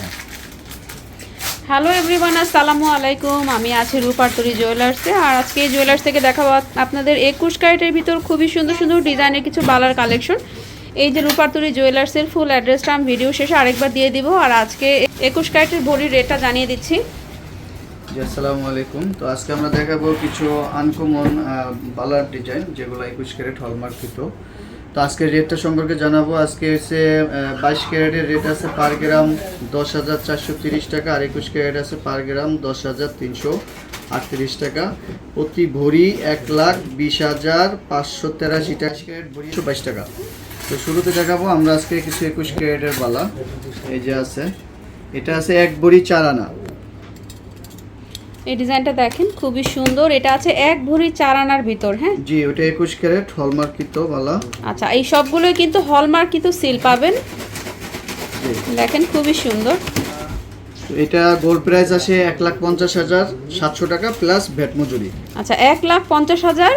না। Hello everyone আসসালামু আলাইকুম। আমি আছি রূপারতরি জুয়েলার্সে আর আজকে এই জুয়েলার্স থেকে দেখাবো আপনাদের একুশ ক্যারেটের ভিতর খুবই সুন্দর সুন্দর ডিজাইনের কিছু বালার কালেকশন। এই যে রূপারতরি জুয়েলার্সের ফুল অ্যাড্রেসটা আমি ভিডিও শেষে আরেকবার দিয়ে দিব আর আজকে একুশ ক্যারেটের ভরির রেটটা জানিয়ে দিচ্ছি। আসসালামু আলাইকুম। তো আজকে আমরা দেখাবো কিছু আনকমন বালার ডিজাইন যেগুলো একুশ ক্যারেট হলমার্কিত তো আজকে রেটটা সম্পর্কে জানাব। আজকে হচ্ছে বাইশ ক্যারেটের রেট আছে পার গ্রাম দশ হাজার চারশো তিরিশ টাকা, আর একুশ ক্যারেট আছে পার গ্রাম দশ হাজার তিনশো আটত্রিশ টাকা। প্রতি ভরি এক লাখ বিশ হাজার পাঁচশো তেরাশি টাকা। ক্যারেট ভরি একশো বাইশ টাকা। তো শুরুতে দেখাবো, আমরা আজকে কিছু একুশ ক্যারেটের বালা। এই যে আছে, এটা আছে এক ভরি চার আনা। এই ডিজাইনটা দেখেন খুবই সুন্দর। এটা আছে এক ভরি চার আনার ভিতর হ্যাঁ? জি ওটা একুশ ক্যারেট হলমার্কিত বালা আচ্ছা এই সবগুলোই কিন্তু হলমার্কিত সিল পাবেন। দেখেন খুবই সুন্দর। এটা গোল্ড প্রাইস আসে এক লাখ পঞ্চাশ হাজার সাতশো টাকা প্লাস ভ্যাট মজুরি। আচ্ছা এক লাখ পঞ্চাশ হাজার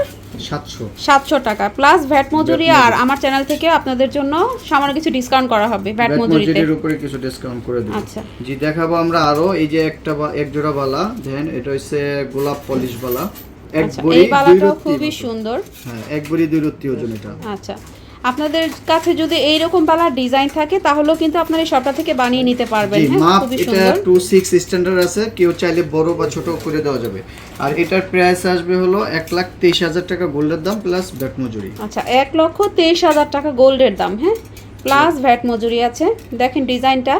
সাতশো। টাকা। প্লাস ভ্যাট মজুরি আর আমার চ্যানেল থেকে আপনাদের জন্য সামান্য কিছু ডিসকাউন্ট করা হবে ভ্যাট মজুরিতে। উপরে কিছু ডিসকাউন্ট করে দেব। আচ্ছা। জি দেখাবো আমরা আরও এই যে একটা এক জোড়া বালা দেন এটা হচ্ছে গোলাপ পলিশ বালা। এক আচ্ছা বড়ি দুই বালাটাও খুবই সুন্দর। হ্যাঁ এক বড়ি দুই রত্তি ওজন এটা। আচ্ছা। আপনাদের কাছে যদি এই রকম বালার ডিজাইন থাকে তাহলেও কিন্তু আপনারা এই শপটা থেকে বানিয়ে নিতে পারবেন। হ্যাঁ খুবই এটা সুন্দর। টু সিক্স স্ট্যান্ডার্ড আছে কেউ চাইলে বড় বা ছোট করে দেওয়া যাবে। আর এটার প্রাইস আসবে হলো এক লাখ তেইশ হাজার টাকা গোল্ডের দাম প্লাস ভ্যাট মজুরি। আচ্ছা এক লক্ষ তেইশ হাজার টাকা গোল্ডের দাম হ্যাঁ? প্লাস ভ্যাট মজুরি আছে। দেখেন ডিজাইনটা।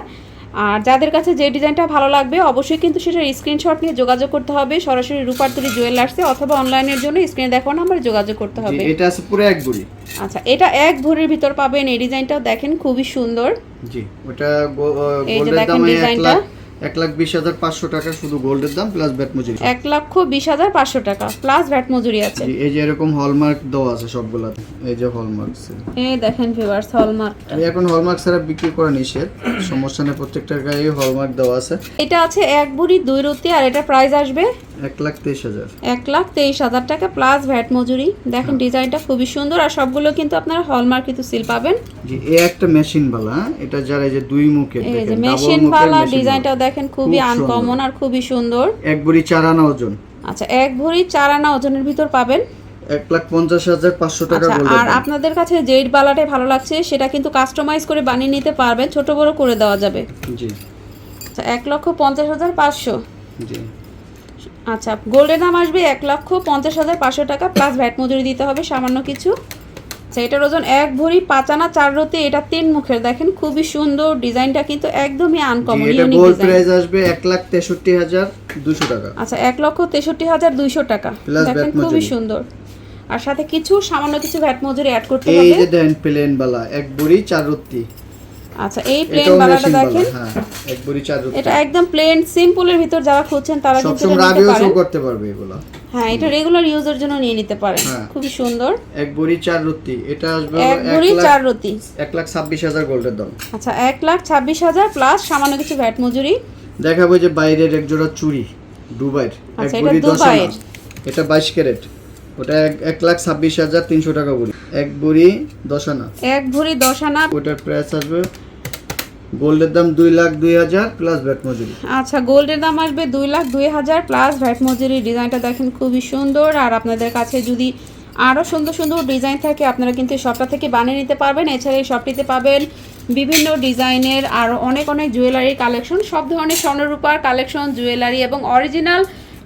আর যাদের কাছে যে ডিজাইনটা ভালো লাগবে অবশ্যই কিন্তু সেটার স্ক্রিনশট নিয়ে যোগাযোগ করতে হবে। সরাসরি রূপারতলি জুয়েলার্সে অথবা অনলাইনের জন্য স্ক্রিনে না নাম্বারে যোগাযোগ করতে হবে। এটা আছে পুরো এক ভরি। আচ্ছা এটা এক ভরির ভিতর পাবেন। এই ডিজাইনটাও দেখেন খুবই সুন্দর। জি ওটা গোল্ডের দাম এক ডিজাইনটা। লাখ এক লাখ বিশ হাজার পাঁচশো টাকা শুধু গোল্ডের দাম প্লাস ব্যাট মজুরি। এক লক্ষ বিশ হাজার পাঁচশো টাকা প্লাস ব্যাট মজুরি আছে। এই যে এরকম হলমার্ক দেওয়া আছে সবগুলা এই যে হলমার্ক এই দেখেন ভিউয়ার্স হলমার্ক এখন হলমার্ক ছাড়া বিক্রি করা নিষেধ সমস্যা নেই প্রত্যেকটার গায়ে হলমার্ক দেওয়া আছে। এটা আছে এক ভরি দুই রুটি আর এটা প্রাইস আসবে এক লাখ তেইশ হাজার। এক লাখ তেইশ হাজার টাকা প্লাস ভ্যাট মজুরি। দেখেন ডিজাইনটা খুবই সুন্দর আর সবগুলো কিন্তু আপনারা হলমার্ক কিন্তু সিল পাবেন। জি এই একটা মেশিন বালা হ্যাঁ? এটা যারা এই যে দুই মুখের এই যে মেশিন বালা ডিজাইনটাও দেখেন খুবই আনকমন আর খুবই সুন্দর। এক বুড়ি চার আনা ওজন। আচ্ছা এক ভরি চার আনা ওজনের ভিতর পাবেন। এক লাখ পঞ্চাশ হাজার পাঁচশো টাকা আচ্ছা আর আপনাদের কাছে যেই বালাটাই ভালো লাগছে সেটা কিন্তু কাস্টমাইজ করে বানিয়ে নিতে পারবেন ছোট বড় করে দেওয়া যাবে। জি। আচ্ছা এক লক্ষ পঞ্চাশ হাজার পাঁচশো। জি। আচ্ছা গোল্ডের দাম আসবে এক লক্ষ পঞ্চাশ হাজার পাঁচশো টাকা প্লাস ভ্যাট মজুরি দিতে হবে সামান্য কিছু। আচ্ছা এটার ওজন এক ভরি পাঁচানা চার রতি এটা তিন মুখের দেখেন খুবই সুন্দর ডিজাইনটা কিন্তু একদমই আনকমন ইউনিক গোল্ড প্রাইস আসবে এক লাখ তেষট্টি হাজার দুশো টাকা। আচ্ছা এক লক্ষ তেষট্টি হাজার দুইশো টাকা দেখেন খুবই সুন্দর। আর সাথে কিছু সামান্য কিছু ভ্যাট মজুরি অ্যাড করতে হবে। এই যে দেন প্লেন বালা এক ভরি চার রত্তি আচ্ছা এই প্লেন বালাটা দেখেন। হ্যাঁ এক বুড়ি রত্তি এটা একদম প্লেন সিম্পলের ভিতর যারা খুঁজছেন তারা কিন্তু সবসময় রাবিও শো করতে পারবে এগুলো। হ্যাঁ এটা রেগুলার ইউজের জন্য নিয়ে নিতে পারেন। হ্যাঁ। খুবই সুন্দর। এক বুড়ি চার রত্তি এটা আসবে এক এক লাখ চার রতি এক লাখ ছাব্বিশ হাজার গোল্ডের দাম। আচ্ছা এক লাখ ছাব্বিশ হাজার প্লাস সামান্য কিছু ভ্যাট মজুরি। দেখাবো যে বাইরের এক জোড়া চুড়ি দুবাইয়ের। এক আচ্ছা, এটা আনা এটা বাইশ ক্যারেট। ওটা এক- এক লাখ ছাব্বিশ হাজার তিনশো টাকা বুড়ি। এক বুড়ি দশ আনা। এক ভরি দশ আনা। ওটার প্রাইস আসবে গোল্ডের দাম দুই লাখ দুই হাজার প্লাস ভ্যাট মজুরি। আচ্ছা গোল্ডের দাম আসবে দুই লাখ দুই হাজার প্লাস ভ্যাট মজুরি ডিজাইনটা দেখেন খুবই সুন্দর। আর আপনাদের কাছে যদি আরও সুন্দর সুন্দর ডিজাইন থাকে, আপনারা কিন্তু এই শপটা থেকে বানিয়ে নিতে পারবেন। এছাড়া এই শপটিতে পাবেন বিভিন্ন ডিজাইনের আর অনেক অনেক জুয়েলারি কালেকশন সব ধরনের স্বর্ণরূপার কালেকশন জুয়েলারি এবং অরিজিনাল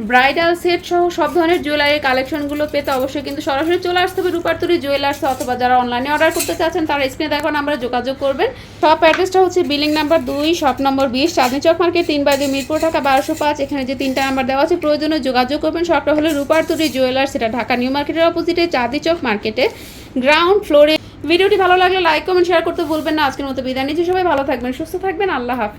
ব্রাইডাল সেট সহ সব ধরনের জুয়েলারির কালেকশনগুলো পেতে অবশ্যই কিন্তু সরাসরি চলে আসতে হবে রূপারতুরি জুয়েলার্স অথবা যারা অনলাইনে অর্ডার করতে চাচ্ছেন, তারা স্ক্রিনে দেখো নাম্বারে যোগাযোগ করবেন। শপ অ্যাড্রেসটা হচ্ছে বিল্ডিং নাম্বার দুই শপ নম্বর বিশ, চাঁদনি চক মার্কেট তিন দুই, মিরপুর ঢাকা, বারোশো পাঁচ। এখানে যে তিনটা নাম্বার দেওয়া আছে, প্রয়োজনে যোগাযোগ করবেন। শপটা হলো রূপারতুরি জুয়েলার্স এটা ঢাকা নিউ মার্কেটের অপোজিটে চাঁদনি চক মার্কেটে গ্রাউন্ড ফ্লোরে ভিডিওটি ভালো লাগলে লাইক কমেন্ট শেয়ার করতে ভুলবেন না। আজকের মতো বিদায় নিচ্ছি সবাই, ভালো থাকবেন, সুস্থ থাকবেন, আল্লাহ হাফিজ।